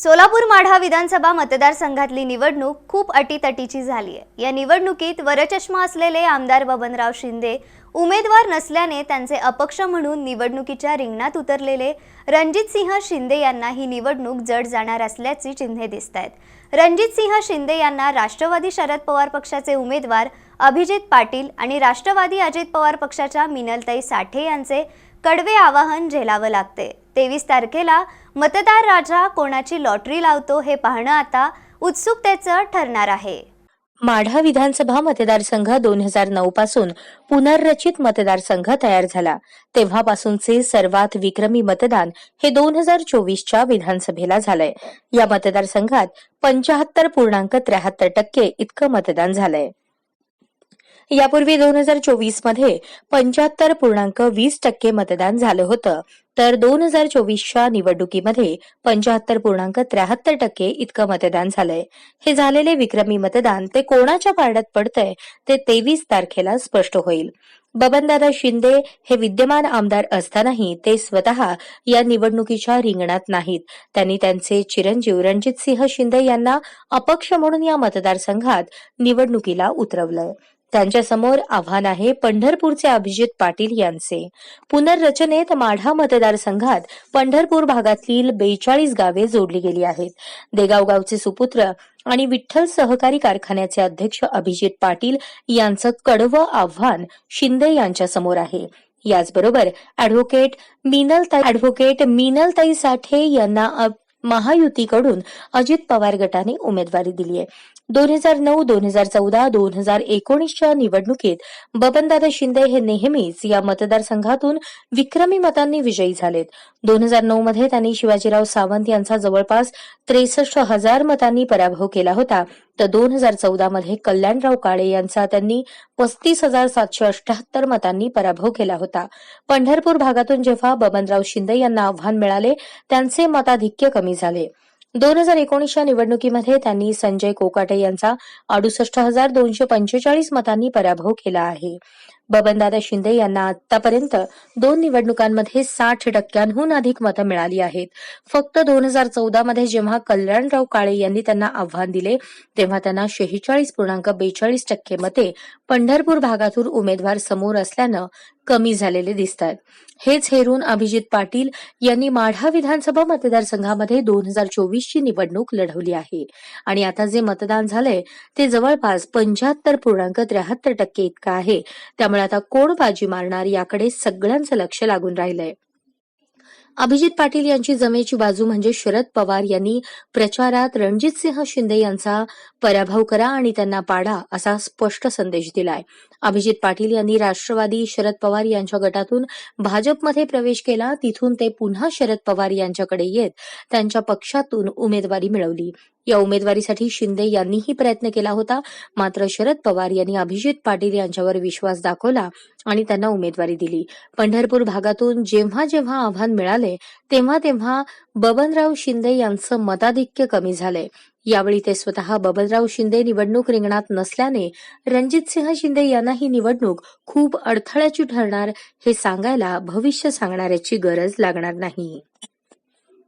सोलापूर माढा विधानसभा मतदारसंघातली निवडणूक खूप अटीतटीची झाली आहे. या निवडणुकीत वरचष्मा असलेले आमदार बबनराव शिंदे उमेदवार नसल्याने त्यांचे अपक्ष म्हणून निवडणुकीच्या रिंगणात उतरलेले रणजितसिंह शिंदे यांना ही निवडणूक जड जाणार असल्याची चिन्हे दिसत आहेत. रणजितसिंह शिंदे यांना राष्ट्रवादी शरद पवार पक्षाचे उमेदवार अभिजित पाटील आणि राष्ट्रवादी अजित पवार पक्षाच्या मिनलताई साठे यांचे कडवे आवाहन झेलावं लागते. तेवीस तारखेला मतदार राजा कोणाची लॉटरी लावतो हे पाहणं आता उत्सुकतेचं ठरणार आहे. माढा विधानसभा मतदारसंघ दोन हजार नऊ पासून पुनर्रचित मतदारसंघ तयार झाला. तेव्हापासूनचे सर्वात विक्रमी मतदान हे दोन हजार चोवीसच्या विधानसभेला झालंय. या मतदारसंघात पंचाहत्तर पूर्णांक त्र्याहत्तर टक्के इतकं मतदान झालंय. यापूर्वी दोन हजार चोवीसमध्ये पंच्याहत्तर पूर्णांक वीस टक्के मतदान झालं होतं. तर दोन हजार चोवीसच्या निवडणुकीमध्ये पंच्याहत्तर पूर्णांक त्र्याहत्तर टक्के इतकं मतदान झालंय. हे झालेले विक्रमी मतदान ते कोणाच्या पारड्यात पडतंय ते तेवीस तारखेला स्पष्ट होईल. बबनदादा शिंदे हे विद्यमान आमदार असतानाही ते स्वतः या निवडणुकीच्या रिंगणात नाहीत. त्यांनी त्यांचे चिरंजीव रणजितसिंह शिंदे यांना अपक्ष म्हणून या मतदारसंघात निवडणुकीला उतरवलंय. त्यांच्यासमोर आव्हान आहे पंढरपूरचे अभिजित पाटील यांचे. पुनर्रचनेत माढा मतदारसंघात पंढरपूर भागातील बेचाळीस गावे जोडली गेली आहेत. देगाव गावचे सुपुत्र आणि विठ्ठल सहकारी कारखान्याचे अध्यक्ष अभिजित पाटील यांचं कडवं आव्हान शिंदे यांच्यासमोर आहे. याचबरोबर अॅडव्होकेट मिनलताई अॅडव्होकेट मिनलताई साठे यांना महायुतीकडून अजित पवार गटाने उमेदवारी दिली आहे. दोन हजार नऊ दोन हजार चौदा दोन हजार एकोणीसच्या निवडणुकीत बबनदादा शिंदे हे नेहमीच या मतदारसंघातून विक्रमी मतांनी विजयी झालेत. दोन हजार नऊ मध्ये त्यांनी शिवाजीराव सावंत यांचा जवळपास त्रेसष्ट हजार मतांनी पराभव केला होता. तर दोन हजार चौदा मध्ये कल्याणराव काळे यांचा त्यांनी पस्तीस हजार सातशे अठ्याहत्तर मतांनी पराभव केला होता. पंढरपूर भागातून जेव्हा बबनराव शिंदे यांना आव्हान मिळाले त्यांचे मताधिक्य कमी झाले. दोन हजार एकोणीसच्या निवडणुकीमध्ये त्यांनी संजय कोकाटे यांचा अडुसष्ट हजार दोनशे पंचेचाळीस मतांनी पराभव केला आहे. बबनदादा शिंदे यांना आतापर्यंत दोन निवडणुकांमध्ये साठ टक्क्यांहून अधिक मतं मिळाली आहेत. फक्त दोन हजार चौदा मध्ये जेव्हा कल्याणराव काळे यांनी त्यांना आव्हान दिले तेव्हा त्यांना शेहेचाळीस पूर्णांक बेचाळीस टक्के मते पंढरपूर भागातून उमेदवार समोर असल्यानं कमी झालेले दिसतात. हेच हेरून अभिजित पाटील यांनी माढा विधानसभा मतदारसंघामध्ये दोन हजार चोवीसची निवडणूक लढवली आहे. आणि आता जे मतदान झालंय ते जवळपास पंच्याहत्तर पूर्णांक त्र्याहत्तर टक्के इतकं आहे. त्यामुळे आता कोण बाजी मारणार याकडे सगळ्यांचं लक्ष लागून राहिलंय. अभिजित पाटील यांची जमेची बाजू म्हणजे शरद पवार यांनी प्रचारात रणजितसिंह शिंदे यांचा पराभव करा आणि त्यांना पाडा असा स्पष्ट संदेश दिलाय. अभिजित पाटील यांनी राष्ट्रवादी शरद पवार यांच्या गटातून भाजपमध्ये प्रवेश केला. तिथून ते पुन्हा शरद पवार यांच्याकडे येत त्यांच्या पक्षातून उमेदवारी मिळवली. या उमेदवारीसाठी शिंदे यांनीही प्रयत्न केला होता. मात्र शरद पवार यांनी अभिजित पाटील यांच्यावर विश्वास दाखवला आणि त्यांना उमेदवारी दिली. पंढरपूर भागातून जेव्हा जेव्हा आव्हान मिळाले तेव्हा तेव्हा बबनराव शिंदे यांचं मताधिक्य कमी झालंय. यावेळी ते स्वतः बबनराव शिंदे निवडणूक रिंगणात नसल्याने रणजितसिंह शिंदे यांना ही निवडणूक खूप अडथळ्याची ठरणार हे सांगायला भविष्य सांगणाऱ्याची गरज लागणार नाही.